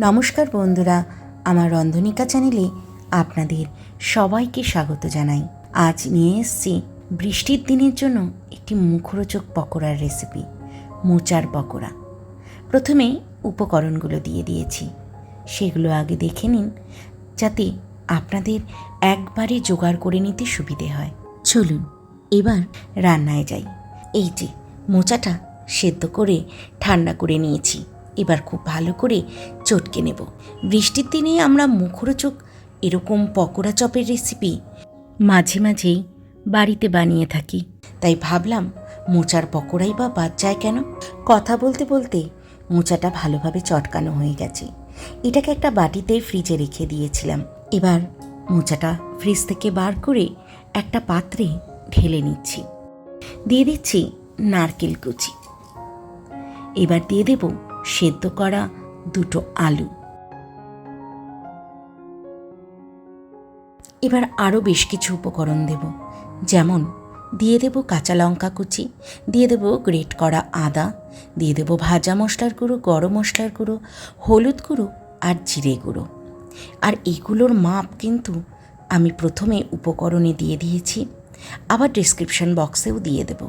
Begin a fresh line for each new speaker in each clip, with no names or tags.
নমস্কার বন্ধুরা, আমার রন্ধনিকা চ্যানেলে আপনাদের সবাইকে স্বাগত জানাই। আজ নিয়ে এসেছি বৃষ্টির দিনের জন্য একটি মুখরোচক পকোড়ার রেসিপি মোচার পকোড়া। প্রথমে উপকরণগুলো দিয়ে দিয়েছি। সেগুলো আগে দেখে নিন, যাতে আপনাদের একবারে জোগাড় করে নিতে সুবিধে হয়। চলুন, এবার রান্নায় যাই। এই যে, মোচাটা সেদ্ধ করে ঠান্ডা করে নিয়েছি। এবার খুব ভালো করে চটকে নেব। বৃষ্টির দিনে আমরা মুখরোচক এরকম পকোড়া চপের রেসিপি মাঝে মাঝেই বাড়িতে বানিয়ে থাকি। তাই ভাবলাম মোচার পকোড়াই বা বাদ যায় কেন? কথা বলতে বলতে মোচাটা ভালোভাবে চটকানো হয়ে গেছে। এটাকে একটা বাটিতে ফ্রিজে রেখে দিয়েছিলাম। এবার মোচাটা ফ্রিজ থেকে বার করে একটা পাত্রে ঢেলে নিচ্ছি। দিয়ে দিচ্ছি নারকেল কুচি। এবার দিয়ে দেব সেদ্ধ করা দুটো আলু। এবার আরও বেশ কিছু উপকরণ দেব। যেমন, দিয়ে দেব কাঁচা লঙ্কা কুচি, দিয়ে দেব গ্রেট করা আদা, দিয়ে দেব ভাজা মশলার গুঁড়ো, গরম মশলার গুঁড়ো, হলুদ গুঁড়ো আর জিরে গুঁড়ো। আর এগুলোর মাপ কিন্তু আমি প্রথমে উপকরণে দিয়ে দিয়েছি, আবার ডিসক্রিপশন বক্সেও দিয়ে দেব।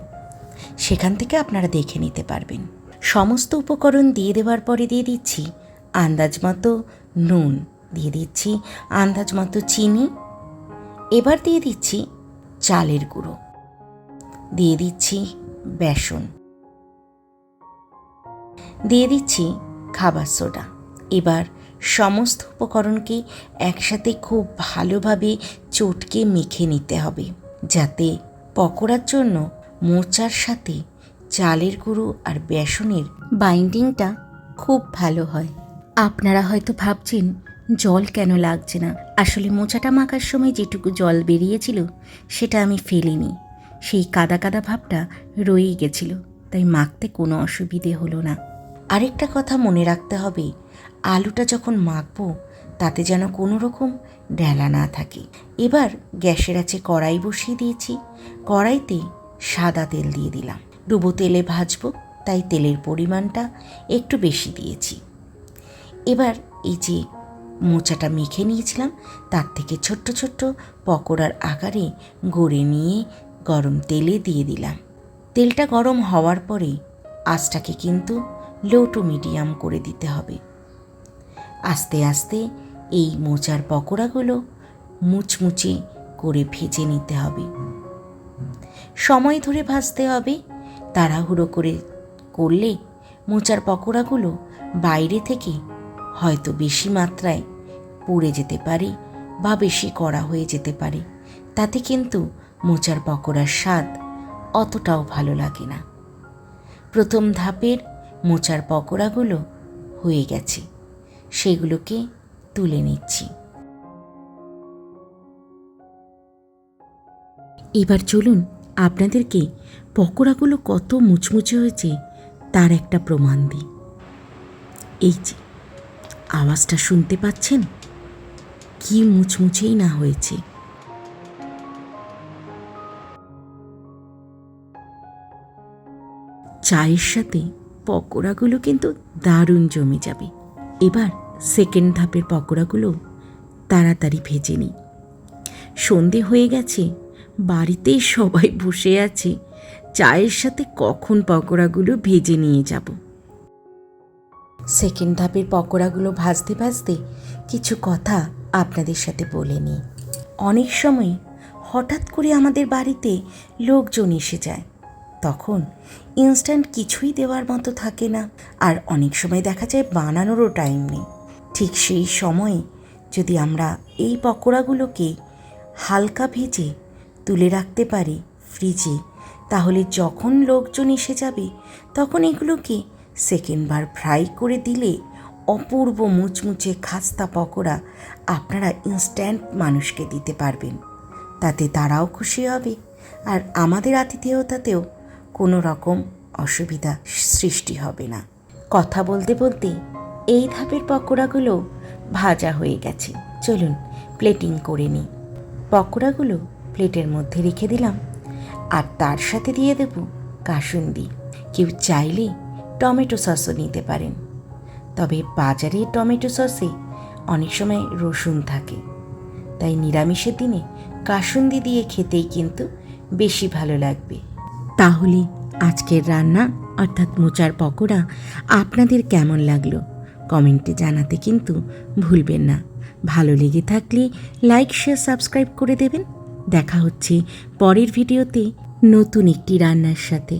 সেখান থেকে আপনারা দেখে নিতে পারবেন। সমস্ত উপকরণ দিয়ে দেওয়ার পরে দিয়ে দিচ্ছি আন্দাজ মতো নুন, দিয়ে দিচ্ছি আন্দাজ মতো চিনি। এবার দিয়ে দিচ্ছি চালের গুঁড়ো। দিয়ে দিচ্ছি বেসন। দিয়ে দিচ্ছি খাবার সোডা। এবার সমস্ত উপকরণকে একসাথে খুব ভালোভাবে চটকে মেখে নিতে হবে, যাতে পকোড়ার জন্য মোচার সাথে চালের গুঁড়ো আর বেসনের বাইন্ডিংটা খুব ভালো হয়। আপনারা হয়তো ভাবছেন, জল কেন লাগছে না? আসলে মোচাটা মাখার সময় যেটুকু জল বেরিয়েছিল, সেটা আমি ফেলিনি। সেই কাদা কাদা ভাবটা রয়েই গেছিল, তাই মাখতে কোনো অসুবিধে হলো না। আরেকটা কথা মনে রাখতে হবে, আলুটা যখন মাখবো, তাতে যেন কোনো রকম ডেলা না থাকে। এবার গ্যাসের আছে কড়াই বসিয়ে দিয়েছি, কড়াইতে সাদা তেল দিয়ে দিলাম। ডুবো তেলে ভাজবো, তাই তেলের পরিমাণটা একটু বেশি দিয়েছি। এবার এই যে মোচাটা মেখে নিয়েছিলাম, তার থেকে ছোট্ট ছোট্ট পকোড়ার আকারে গড়ে নিয়ে গরম তেলে দিয়ে দিলাম। তেলটা গরম হওয়ার পরে আঁচটাকে কিন্তু লো টু মিডিয়াম করে দিতে হবে। আস্তে আস্তে এই মোচার পকোড়াগুলো মুচমুচে করে ভেজে নিতে হবে। সময় ধরে ভাজতে হবে তাড়াহুড়ো করে করলে মোচার পকোড়াগুলো বাইরে থেকে হয়তো বেশি মাত্রায় পুড়ে যেতে পারে বা বেশি কড়া হয়ে যেতে পারে। তাতে কিন্তু মোচার পকোড়ার স্বাদ অতটাও ভালো লাগে না। প্রথম ধাপের মোচার পকোড়াগুলো হয়ে গেছে। সেগুলোকে তুলে নিচ্ছি। এবার চলুন আপনাদেরকে পকোড়াগুলো কত মুচমুচে হয়েছে, তার একটা প্রমাণ দিই। এই যে, আওয়াজটা শুনতে পাচ্ছেন? কি মুচমুচেই না হয়েছে। চায়ের সাথে পকোড়াগুলো কিন্তু দারুণ জমে যাবে। এবার সেকেন্ড ধাপের পকোড়াগুলো তাড়াতাড়ি ভেজে নিই। সন্ধে হয়ে গেছে, বাড়িতেই সবাই বসে আছে। চায়ের সাথে কখন পকোড়াগুলো ভেজে নিয়ে যাব? সেকেন্ড ধাপের পকোড়াগুলো ভাজতে ভাজতে কিছু কথা আপনাদের সাথে বলে নিই। অনেক সময় হঠাৎ করে আমাদের বাড়িতে লোকজন এসে যায়। তখন ইনস্ট্যান্ট কিছুই দেওয়ার মতো থাকে না আর অনেক সময় দেখা যায় বানানোরও টাইম নেই। ঠিক সেই সময়ে যদি আমরা এই পকোড়াগুলোকে হালকা ভেজে তুলে রাখতে পারি ফ্রিজে তাহলে যখন লোকজন এসে যাবে, তখন এগুলোকে সেকেন্ডবার ফ্রাই করে দিলে অপূর্ব মুচমুচে খাস্তা পকোড়া আপনারা ইনস্ট্যান্ট মানুষকে দিতে পারবেন। তাতে তারাও খুশি হবে আর আমাদের আতিথেয়তাতেও কোনো রকম অসুবিধা সৃষ্টি হবে না। কথা বলতে বলতে এই ধাপের পকোড়াগুলো ভাজা হয়ে গেছে। চলুন প্লেটিং করে নিই। পকোড়াগুলো প্লেটের মধ্যে রেখে দিলাম। আর তার সাথে দিয়ে দেব কাসুন্দি। কেউ চাইলে টমেটো সসও নিতে পারেন। তবে বাজারে টমেটো সসে অনেক সময় রসুন থাকে। তাই নিরামিষের দিনে কাসুন্দি দিয়ে খেতেই কিন্তু বেশি ভালো লাগবে। তাহলে আজকের রান্না, অর্থাৎ মোচার পকোড়া, আপনাদের কেমন লাগল? কমেন্টে জানাতে কিন্তু ভুলবেন না। ভালো লেগে থাকলে লাইক, শেয়ার, সাবস্ক্রাইব করে দেবেন। দেখা হচ্ছে পরের ভিডিওতে নতুন একটি রান্নার সাথে।